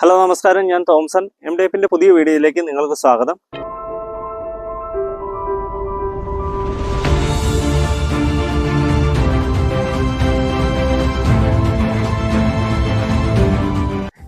Hello നമസ്കാരം. ഞാൻ Thomson. M D എഫിന്റെ പുതിയ വീഡിയോയിലേക്ക് നിങ്ങൾക്ക് സ്വാഗതം.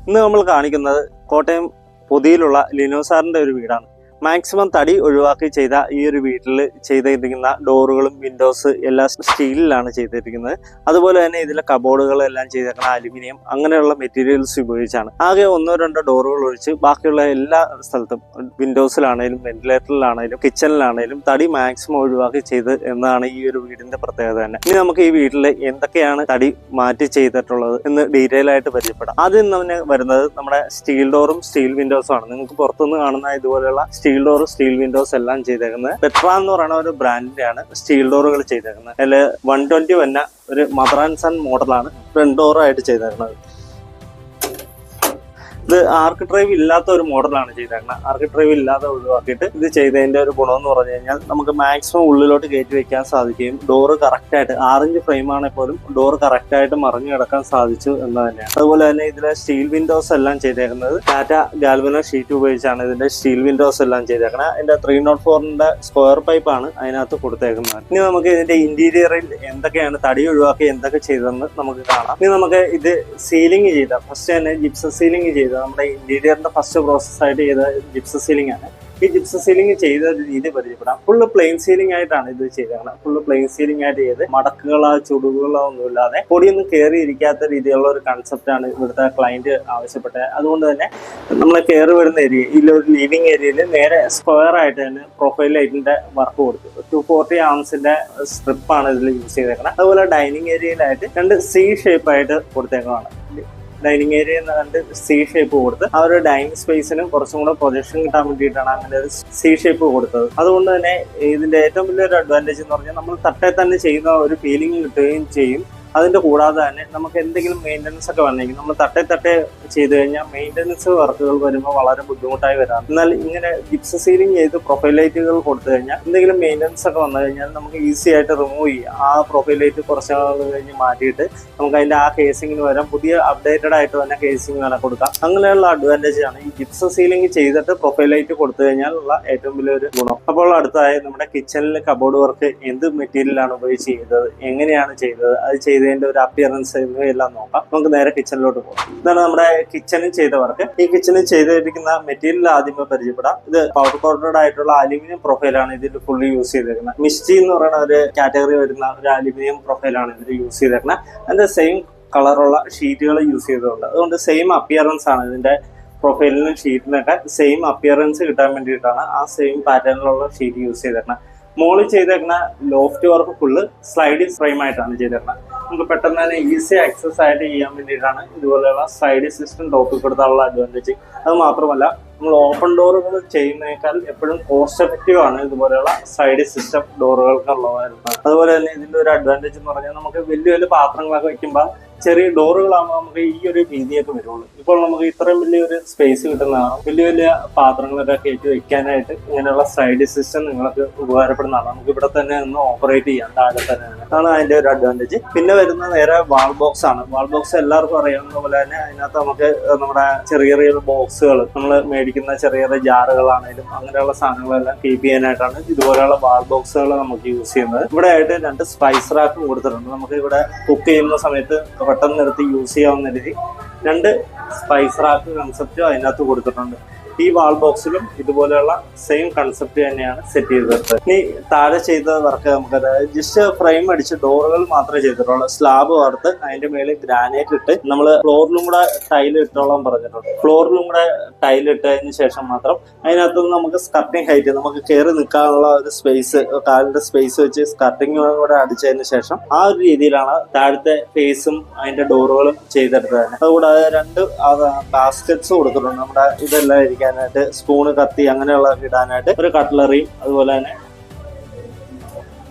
ഇന്ന് നമ്മൾ കാണിക്കുന്നത് കോട്ടയം പൊതിയിലുള്ള ലിനോ സാറിന്റെ ഒരു വീടാണ്. മാക്സിമം തടി ഒഴിവാക്കി ചെയ്ത ഈ ഒരു വീട്ടിൽ ചെയ്തിരിക്കുന്ന ഡോറുകളും വിൻഡോസ് എല്ലാം സ്റ്റീലിലാണ് ചെയ്തിരിക്കുന്നത്. അതുപോലെ തന്നെ ഇതിലെ കബോർഡുകളെല്ലാം ചെയ്തേക്കുന്ന അലുമിനിയം അങ്ങനെയുള്ള മെറ്റീരിയൽസ് ഉപയോഗിച്ചാണ്. ആകെ ഒന്നോ രണ്ടോ ഡോറുകൾ ഒഴിച്ച് ബാക്കിയുള്ള എല്ലാ സ്ഥലത്തും വിൻഡോസിലാണേലും വെന്റിലേറ്ററിലാണേലും കിച്ചണിലാണേലും തടി മാക്സിമം ഒഴിവാക്കി ചെയ്ത് എന്നതാണ് ഈ ഒരു വീടിന്റെ പ്രത്യേകത തന്നെ. ഇനി നമുക്ക് ഈ വീട്ടിൽ എന്തൊക്കെയാണ് തടി മാറ്റി ചെയ്തിട്ടുള്ളത് എന്ന് ഡീറ്റെയിൽ ആയിട്ട് പരിചയപ്പെടാം. ആദ്യം തന്നെ വരുന്നത് നമ്മുടെ സ്റ്റീൽ ഡോറും സ്റ്റീൽ വിൻഡോസും ആണ്. നിങ്ങൾക്ക് പുറത്തുനിന്ന് കാണുന്ന ഇതുപോലെയുള്ള ഡോർ സ്റ്റീൽ വിൻഡോസ് എല്ലാം ചെയ്തേക്കുന്നത്. പെട്ര എന്ന് പറയുന്ന ഒരു ബ്രാൻഡിന്റെയാണ് സ്റ്റീൽ ഡോറുകൾ ചെയ്തേക്കുന്നത്. അതിൽ വൺ ട്വന്റി വന്ന ഒരു മദർ ആൻഡ് സൺ മോഡലാണ് ഫ്രണ്ട് ഡോറായിട്ട് ചെയ്തേക്കുന്നത്. ഇത് ആർക്ക് ഡ്രൈവ് ഇല്ലാത്ത ഒരു മോഡലാണ് ചെയ്തേക്കുന്നത് ആർക്ക് ഡ്രൈവ് ഇല്ലാതെ ഒഴിവാക്കിയിട്ട് ഇത് ചെയ്തതിന്റെ ഒരു ഗുണം എന്ന് പറഞ്ഞു കഴിഞ്ഞാൽ നമുക്ക് മാക്സിമം ഉള്ളിലോട്ട് കയറ്റി വെക്കാൻ സാധിക്കുകയും ഡോറ് കറക്റ്റ് ആയിട്ട് ആറിഞ്ച് ഫ്രെയിം ആണെങ്കിൽ പോലും ഡോർ കറക്റ്റ് ആയിട്ട് മറിഞ്ഞു കിടക്കാൻ സാധിച്ചു എന്ന് തന്നെയാണ്. അതുപോലെ തന്നെ ഇതിലെ സ്റ്റീൽ വിൻഡോസ് എല്ലാം ചെയ്തേക്കുന്നത് ടാറ്റ ഗാൽവിനർ ഷീറ്റ് ഉപയോഗിച്ചാണ് ഇതിന്റെ സ്റ്റീൽ വിൻഡോസ് എല്ലാം ചെയ്തേക്കുന്നത് അതിന്റെ ത്രീ നോട്ട് ഫോറിന്റെ സ്ക്വയർ പൈപ്പ് ആണ് അതിനകത്ത് കൊടുത്തേക്കുന്നത്. ഇനി നമുക്ക് ഇതിന്റെ ഇന്റീരിയറിൽ എന്തൊക്കെയാണ് തടി ഒഴിവാക്കി എന്തൊക്കെ ചെയ്തതെന്ന് നമുക്ക് കാണാം. ഇനി നമുക്ക് ഇത് സീലിംഗ് ചെയ്ത ഫസ്റ്റ് തന്നെ ജിപ്സ സീലിംഗ് ചെയ്ത നമ്മുടെ ഇന്റീരിയറിന്റെ ഫസ്റ്റ് പ്രോസസ് ആയിട്ട് ചെയ്ത ജിപ്സ സീലിംഗ് ആണ്. ഈ ജിപ്സ സീലിംഗ് ചെയ്ത രീതി പരിചയപ്പെടാം. ഫുള്ള് പ്ലെയിൻ സീലിംഗ് ആയിട്ടാണ് ഇത് ചെയ്തേക്കുന്നത് ഫുള്ള് പ്ലെയിൻ സീലിംഗ് ആയിട്ട് ചെയ്ത് മടക്കുകളോ ചുടുകളോ ഒന്നും ഇല്ലാതെ പൊടിയൊന്നും കയറി ഇരിക്കാത്ത രീതിയിലുള്ള ഒരു കൺസെപ്റ്റ് ആണ് ഇവിടുത്തെ ക്ലയന്റ് ആവശ്യപ്പെട്ടത്. അതുകൊണ്ട് തന്നെ നമ്മൾ കയറി വരുന്ന ഏരിയ ഈ ഒരു ലിവിംഗ് ഏരിയയിൽ നേരെ സ്ക്വയർ ആയിട്ട് തന്നെ പ്രൊഫൈൽ ലൈറ്റിന്റെ വർക്ക് കൊടുത്തു. ടു ഫോർട്ടി ആംസിന്റെ സ്ട്രിപ്പാണ് ഇതിൽ യൂസ് ചെയ്തേക്കുന്നത് അതുപോലെ ഡൈനിങ് ഏരിയയിലായിട്ട് രണ്ട് സി ഷേപ്പ് ആയിട്ട് കൊടുത്തേക്കുന്നതാണ് ഡൈനിങ് ഏരിയ എന്ന് കണ്ട് സി ഷേപ്പ് കൊടുത്ത് ആ ഒരു ഡൈനിങ് സ്പേസിനും കുറച്ചും കൂടെ പ്രൊജക്ഷൻ കിട്ടാൻ വേണ്ടിയിട്ടാണ് അങ്ങനെ ഒരു സി ഷേപ്പ് കൊടുത്തത്. അതുകൊണ്ട് തന്നെ ഇതിന്റെ ഏറ്റവും വലിയൊരു അഡ്വാന്റേജ് എന്ന് പറഞ്ഞാൽ നമ്മൾ തട്ടേ തന്നെ ചെയ്യുന്ന ഒരു ഫീലിംഗ് കിട്ടുകയും ചെയ്യും. അതിന്റെ കൂടാതെ തന്നെ നമുക്ക് എന്തെങ്കിലും മെയിന്റനൻസ് ഒക്കെ വന്നെങ്കിൽ നമ്മൾ തട്ടെ തട്ടെ ചെയ്തു കഴിഞ്ഞാൽ മെയിന്റനൻസ് വർക്കുകൾ വരുമ്പോൾ വളരെ ബുദ്ധിമുട്ടായി വരാം എന്നാൽ ഇങ്ങനെ ജിപ്സ് സീലിംഗ് ചെയ്ത് പ്രൊഫൈലൈറ്റുകൾ കൊടുത്തു കഴിഞ്ഞാൽ എന്തെങ്കിലും മെയിന്റനൻസ് ഒക്കെ വന്നു കഴിഞ്ഞാൽ നമുക്ക് ഈസി ആയിട്ട് റിമൂവ് ചെയ്യാം. ആ പ്രൊഫൈലൈറ്റ് കുറച്ച് കഴിഞ്ഞ് മാറ്റിയിട്ട് നമുക്ക് അതിന്റെ ആ കേസിങ്ങിന് വരാം പുതിയ അപ്ഡേറ്റഡ് ആയിട്ട് തന്നെ കേസിങ് വേണം കൊടുക്കാം. അങ്ങനെയുള്ള അഡ്വാന്റേജ് ആണ് ഈ ജിപ്സ് സീലിംഗ് ചെയ്തിട്ട് പ്രൊഫൈലൈറ്റ് കൊടുത്തു കഴിഞ്ഞാൽ ഉള്ള ഏറ്റവും വലിയൊരു ഗുണം. അപ്പോൾ അടുത്തായി നമ്മുടെ കിച്ചണിൽ കബോർഡ് വർക്ക് എന്ത് മെറ്റീരിയലാണ് ഉപയോഗിച്ച് ചെയ്തത്? എങ്ങനെയാണ് ചെയ്തത്? അത് ചെയ്തതിന്റെ ഒരു അപ്പിയറൻസ് എന്നിവയെല്ലാം നോക്കാം. നമുക്ക് നേരെ കിച്ചണിലോട്ട് പോകാം. ഇതാണ് നമ്മുടെ കിച്ചണിൽ ചെയ്ത വർക്ക് ഈ കിച്ചണിൽ ചെയ്തിരിക്കുന്ന മെറ്റീരിയൽ ആദ്യമേ പരിചയപ്പെടാം. ഇത് പൗഡർ കോട്ടഡ് ആയിട്ടുള്ള അലുമിനിയം പ്രൊഫൈലാണ് ഇതിൽ ഫുള്ളി യൂസ് ചെയ്തിരിക്കുന്നത് മിസ്റ്റി എന്ന് പറയുന്ന ഒരു കാറ്റഗറി വരുന്ന ഒരു അലുമിനിയം പ്രൊഫൈലാണ് ഇതിൽ യൂസ് ചെയ്തിരിക്കുന്നത് അതിന്റെ സെയിം കളറുള്ള ഷീറ്റുകൾ യൂസ് ചെയ്തിട്ടുണ്ട് അതുകൊണ്ട് സെയിം അപ്പിയറൻസ് ആണ് ഇതിന്റെ പ്രൊഫൈലിനും ഷീറ്റിനൊക്കെ സെയിം അപ്പിയറൻസ് കിട്ടാൻ വേണ്ടിയിട്ടാണ് ആ സെയിം പാറ്റേണിലുള്ള ഷീറ്റ് യൂസ് ചെയ്തിരിക്കുന്നത് മോളിൽ ചെയ്തേക്കുന്ന loft work full sliding frame ആയിട്ടാണ് ചെയ്തേക്കുന്നത്. നമുക്ക് പെട്ടെന്ന് തന്നെ ഈസി ആക്സസ് ആയിട്ട് ചെയ്യാൻ വേണ്ടിയിട്ടാണ് ഇതുപോലെയുള്ള സ്ലൈഡിങ് സിസ്റ്റം ടോപ്പിൽ കൊടുത്താനുള്ള അഡ്വാന്റേജ് അത് മാത്രമല്ല നമ്മൾ ഓപ്പൺ ഡോറുകൾ ചെയ്യുന്നതിനേക്കാൾ എപ്പോഴും കോസ്റ്റ് എഫക്റ്റീവ് ആണ് ഇതുപോലെയുള്ള സൈഡ് സിസ്റ്റം ഡോറുകൾക്കുള്ളതായിരുന്നത് അതുപോലെ തന്നെ ഇതിന്റെ ഒരു അഡ്വാന്റേജ് എന്ന് പറഞ്ഞാൽ നമുക്ക് വലിയ വലിയ പാത്രങ്ങളൊക്കെ വെക്കുമ്പോൾ ചെറിയ ഡോറുകളാകുമ്പോൾ നമുക്ക് ഈ ഒരു രീതിയൊക്കെ വരുള്ളൂ. ഇപ്പോൾ നമുക്ക് ഇത്രയും വലിയൊരു സ്പേസ് കിട്ടുന്നതാണ്. വലിയ വലിയ പാത്രങ്ങളൊക്കെ കയറ്റി വെക്കാനായിട്ട് ഇങ്ങനെയുള്ള സൈഡ് സിസ്റ്റം നിങ്ങൾക്ക് ഉപകാരപ്പെടുന്നതാണ്. നമുക്ക് ഇവിടെ തന്നെ നിന്ന് ഓപ്പറേറ്റ് ചെയ്യാം. താഴെ തന്നെ അതാണ് അതിന്റെ ഒരു അഡ്വാന്റേജ് പിന്നെ വരുന്ന നേരെ വാൾ ബോക്സ് ആണ്. വാൾ ബോക്സ് എല്ലാവർക്കും അറിയാവുന്ന പോലെ തന്നെ അതിനകത്ത് നമുക്ക് നമ്മുടെ ചെറിയ ചെറിയ ബോക്സുകൾ നമ്മൾ മേടിക്കുന്ന ചെറിയ ചെറിയ ജാറുകളാണെങ്കിലും അങ്ങനെയുള്ള സാധനങ്ങളെല്ലാം കീപ്പ് ചെയ്യാനായിട്ടാണ് ഇതുപോലെയുള്ള വാൾ ബോക്സുകൾ നമുക്ക് യൂസ് ചെയ്യുന്നത്. ഇവിടെ ആയിട്ട് രണ്ട് സ്പൈസ് റാക്കും കൊടുത്തിട്ടുണ്ട്. നമുക്ക് ഇവിടെ കുക്ക് ചെയ്യുന്ന സമയത്ത് പെട്ടെന്ന് എടുത്ത് യൂസ് ചെയ്യാവുന്ന രീതി. രണ്ട് സ്പൈസ് റാക്ക് കൺസെപ്റ്റ് അതിനകത്ത് കൊടുത്തിട്ടുണ്ട്. ഈ വാൾ ബോക്സിലും ഇതുപോലെയുള്ള സെയിം കൺസെപ്റ്റ് തന്നെയാണ് സെറ്റ് ചെയ്തത് ഇനി താഴെ ചെയ്ത വർക്ക് നമുക്ക് ജസ്റ്റ് ഫ്രെയിം അടിച്ച് ഡോറുകൾ മാത്രമേ ചെയ്തിട്ടുള്ളൂ. സ്ലാബ് വാർത്ത് അതിന്റെ മേളിൽ ഗ്രാനൈറ്റ് ഇട്ട് നമ്മൾ ഫ്ലോറിലും കൂടെ ടൈൽ ഇട്ടോളാൻ പറഞ്ഞിട്ടുണ്ട്. ഫ്ലോറിലും കൂടെ ടൈൽ ഇട്ടതിന് ശേഷം മാത്രം അതിനകത്ത് നമുക്ക് സ്കർട്ടിങ് ഹൈറ്റ് നമുക്ക് കയറി നിൽക്കാനുള്ള ഒരു സ്പേസ് കാലിന്റെ സ്പേസ് വെച്ച് സ്കർട്ടിങ് കൂടെ അടിച്ചതിന് ശേഷം ആ ഒരു രീതിയിലാണ് താഴത്തെ ഫേസും അതിന്റെ ഡോറുകളും ചെയ്തെടുത്തത്. അതുകൂടാതെ രണ്ട് ബാസ്കറ്റ്സ് കൊടുത്തിട്ടുണ്ട്. നമ്മുടെ ഇതെല്ലാം ഇരിക്കാനായിട്ട് സ്പൂണ് കത്തി അങ്ങനെയുള്ള ഇടാനായിട്ട് ഒരു കട്ട്ലറിയും അതുപോലെ തന്നെ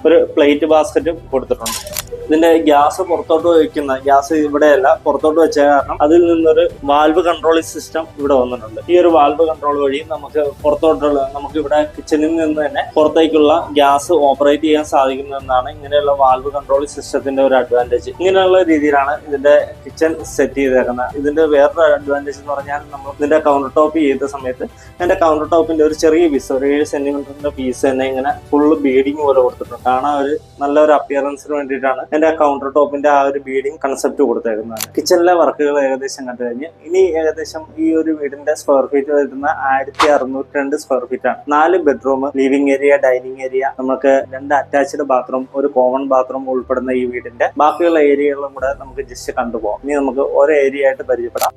ഒരു പ്ലേറ്റ് ബാസ്ക്കറ്റും കൊടുത്തിട്ടുണ്ട്. ഇതിന്റെ ഗ്യാസ് പുറത്തോട്ട് വയ്ക്കുന്ന ഗ്യാസ് ഇവിടെയല്ല പുറത്തോട്ട് വെച്ച കാരണം അതിൽ നിന്നൊരു വാൽവ് കൺട്രോളിംഗ് സിസ്റ്റം ഇവിടെ വന്നിട്ടുണ്ട്. ഈ ഒരു വാൽവ് കൺട്രോൾ വഴി നമുക്ക് പുറത്തോട്ടുള്ള നമുക്ക് ഇവിടെ കിച്ചണിൽ നിന്ന് തന്നെ പുറത്തേക്കുള്ള ഗ്യാസ് ഓപ്പറേറ്റ് ചെയ്യാൻ സാധിക്കുന്നതെന്നാണ് ഇങ്ങനെയുള്ള വാൽവ് കൺട്രോളിംഗ് സിസ്റ്റത്തിന്റെ ഒരു അഡ്വാന്റേജ് ഇങ്ങനെയുള്ള രീതിയിലാണ് ഇതിന്റെ കിച്ചൺ സെറ്റ് ചെയ്തേക്കുന്നത്. ഇതിന്റെ വേറൊരു അഡ്വാന്റേജ് എന്ന് പറഞ്ഞാൽ നമ്മൾ ഇതിന്റെ കൗണ്ടർ ടോപ്പ് ചെയ്ത സമയത്ത് എന്റെ കൗണ്ടർ ടോപ്പിന്റെ ഒരു ചെറിയ പീസ് ഒരു ഏഴ് സെന്റിമീറ്ററിന്റെ പീസ് തന്നെ ഇങ്ങനെ ഫുള്ള് ബീഡിങ് പോലെ കൊടുത്തിട്ടുണ്ട്. കാണാൻ ഒരു നല്ലൊരു അപ്പിയറൻസിന് വേണ്ടിയിട്ടാണ് എന്റെ കൗണ്ടർ ടോപ്പിന്റെ ആ ഒരു ബീഡിങ് കൺസെപ്റ്റ് കൊടുത്തേക്കുന്നത്. കിച്ചണിലെ വർക്കുകൾ ഏകദേശം കണ്ടു കഴിഞ്ഞ് ഇനി ഏകദേശം ഈ ഒരു വീടിന്റെ സ്ക്വയർ ഫീറ്റ് വരുന്ന ആയിരത്തി അറുന്നൂറ്റി രണ്ട് സ്ക്വയർ ഫീറ്റ് ആണ്. നാല് bedroom living area dining area നമുക്ക് രണ്ട് അറ്റാച്ച്ഡ് ബാത്റൂം ഒരു കോമൺ ബാത്റൂം ഉൾപ്പെടുന്ന ഈ വീടിന്റെ ബാക്കിയുള്ള ഏരിയകളും കൂടെ നമുക്ക് ജസ്റ്റ് കണ്ടുപോകാം. ഇനി നമുക്ക് ഓരോ ഏരിയ ആയിട്ട് പരിചയപ്പെടാം.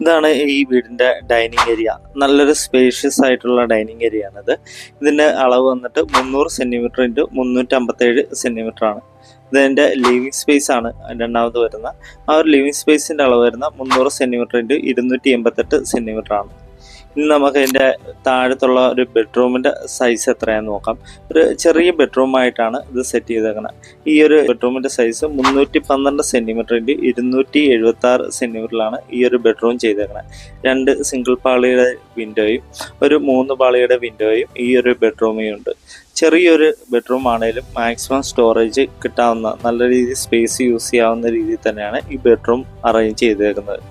ഇതാണ് ഈ വീടിന്റെ ഡൈനിങ് ഏരിയ. നല്ലൊരു സ്പേഷ്യസ് ആയിട്ടുള്ള ഡൈനിങ് ഏരിയ ആണിത്. ഇതിന്റെ അളവ് വന്നിട്ട് മുന്നൂറ് സെന്റിമീറ്റർ ഇന്റു മുന്നൂറ്റി അമ്പത്തേഴ് സെന്റിമീറ്റർ ആണ്. ഇതിന്റെ ലിവിങ് സ്പേസ് ആണ് രണ്ടാമത് വരുന്ന ആ ഒരു ലിവിങ് സ്പേസിന്റെ അളവ് വരുന്ന മുന്നൂറ് സെന്റിമീറ്റർ ഇന്റു ഇരുന്നൂറ്റി എൺപത്തെട്ട് സെന്റിമീറ്റർ ആണ്. നമുക്ക് ഇതിന്റെ താഴത്തുള്ള ഒരു ബെഡ്റൂമിന്റെ സൈസ് എത്രയാന്ന് നോക്കാം. ഒരു ചെറിയ ബെഡ്റൂം ആയിട്ടാണ് ഇത് സെറ്റ് ചെയ്തേക്കുന്നത് ഈ ഒരു ബെഡ്റൂമിന്റെ സൈസ് മുന്നൂറ്റി പന്ത്രണ്ട് സെന്റിമീറ്ററിന്റെ ഇരുന്നൂറ്റി എഴുപത്തി ആറ് സെന്റിമീറ്ററിലാണ് ഈ ഒരു ബെഡ്റൂം ചെയ്തേക്കുന്നത് രണ്ട് സിംഗിൾ പാളിയുടെ വിൻഡോയും ഒരു മൂന്ന് പാളിയുടെ വിൻഡോയും ഈ ഒരു ബെഡ്റൂമിൽ ഉണ്ട്. ചെറിയൊരു ബെഡ്റൂം ആണെങ്കിലും മാക്സിമം സ്റ്റോറേജ് കിട്ടാവുന്ന നല്ല രീതിയിൽ സ്പേസ് യൂസ് ചെയ്യാവുന്ന രീതിയിൽ തന്നെയാണ് ഈ ബെഡ്റൂം അറേഞ്ച് ചെയ്തേക്കുന്നത്.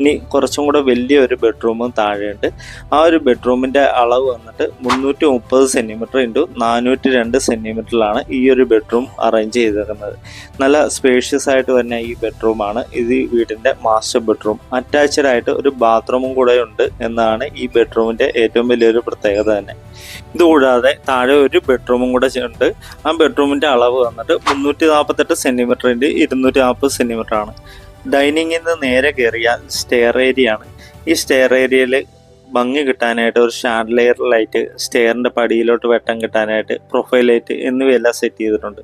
ഇനി കുറച്ചും കൂടെ വലിയൊരു ബെഡ്റൂമും താഴെയുണ്ട്. ആ ഒരു ബെഡ്റൂമിന്റെ അളവ് വന്നിട്ട് മുന്നൂറ്റി മുപ്പത് സെന്റിമീറ്റർ ഇന്റു നാനൂറ്റി രണ്ട് സെന്റിമീറ്ററിലാണ് ഈ ഒരു ബെഡ്റൂം അറേഞ്ച് ചെയ്തേക്കുന്നത്. നല്ല സ്പേഷ്യസ് ആയിട്ട് തന്നെ ഈ ബെഡ്റൂമാണ് ഇത് ഈ വീടിന്റെ മാസ്റ്റർ ബെഡ്റൂം അറ്റാച്ച്ഡ് ആയിട്ട് ഒരു ബാത്റൂമും കൂടെ ഉണ്ട് എന്നാണ് ഈ ബെഡ്റൂമിന്റെ ഏറ്റവും വലിയൊരു പ്രത്യേകത തന്നെ. ഇതുകൂടാതെ താഴെ ഒരു ബെഡ്റൂമും കൂടെ ഉണ്ട് ആ ബെഡ്റൂമിന്റെ അളവ് വന്നിട്ട് മുന്നൂറ്റി നാൽപ്പത്തെട്ട് സെന്റിമീറ്ററിന്റെ ഇരുന്നൂറ്റി നാൽപ്പത് സെന്റിമീറ്റർ ആണ്. ഡൈനിങ്ങിൽ നിന്ന് നേരെ കയറിയ സ്റ്റെയർ ഏരിയ ആണ്. ഈ സ്റ്റെയർ ഏരിയയിൽ ഭംഗി കിട്ടാനായിട്ട് ഒരു ഷാൻഡ്ലെയർ ലൈറ്റ് സ്റ്റെയറിന്റെ പടിയിലോട്ട് വെട്ടം കിട്ടാനായിട്ട് പ്രൊഫൈൽ ലൈറ്റ് എന്നിവയെല്ലാം സെറ്റ് ചെയ്തിട്ടുണ്ട്.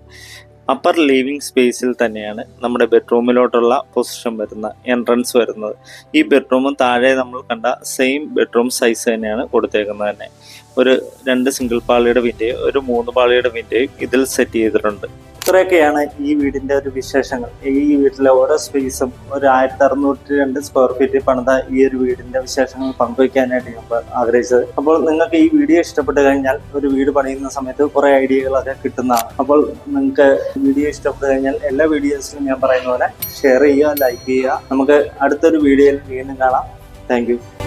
അപ്പർ ലിവിംഗ് സ്പേസിൽ തന്നെയാണ് നമ്മുടെ ബെഡ്റൂമിലോട്ടുള്ള പൊസിഷൻ വരുന്ന എൻട്രൻസ് വരുന്നത്. ഈ ബെഡ്റൂമും താഴെ നമ്മൾ കണ്ട സെയിം ബെഡ്റൂം സൈസ് തന്നെയാണ് കൊടുത്തേക്കുന്നത് തന്നെ. ഒരു രണ്ട് സിംഗിൾ പാളിയുടെ വിൻഡോയും ഒരു മൂന്ന് പാളിയുടെ വിൻഡോയും ഇതിൽ സെറ്റ് ചെയ്തിട്ടുണ്ട്. ഇത്രയൊക്കെയാണ് ഈ വീടിന്റെ ഒരു വിശേഷങ്ങൾ. ഈ വീട്ടിലെ ഓരോ സ്പേസും ഒരു ആയിരത്തി അറുന്നൂറ്റി രണ്ട് സ്ക്വയർ ഫീറ്റ് പണിത ഈ ഒരു വീടിന്റെ വിശേഷങ്ങൾ പങ്കുവയ്ക്കാനായിട്ട് ഞാൻ ആഗ്രഹിച്ചത്. അപ്പോൾ നിങ്ങൾക്ക് ഈ വീഡിയോ ഇഷ്ടപ്പെട്ട് കഴിഞ്ഞാൽ ഒരു വീട് പണിയുന്ന സമയത്ത് കുറെ ഐഡിയകളൊക്കെ കിട്ടുന്നതാണ്. അപ്പോൾ നിങ്ങൾക്ക് വീഡിയോ ഇഷ്ടപ്പെട്ട് കഴിഞ്ഞാൽ എല്ലാ വീഡിയോസിലും ഞാൻ പറയുന്ന പോലെ ഷെയർ ചെയ്യുക ലൈക്ക് ചെയ്യുക. നമുക്ക് അടുത്തൊരു വീഡിയോയിൽ വീണ്ടും കാണാം. താങ്ക്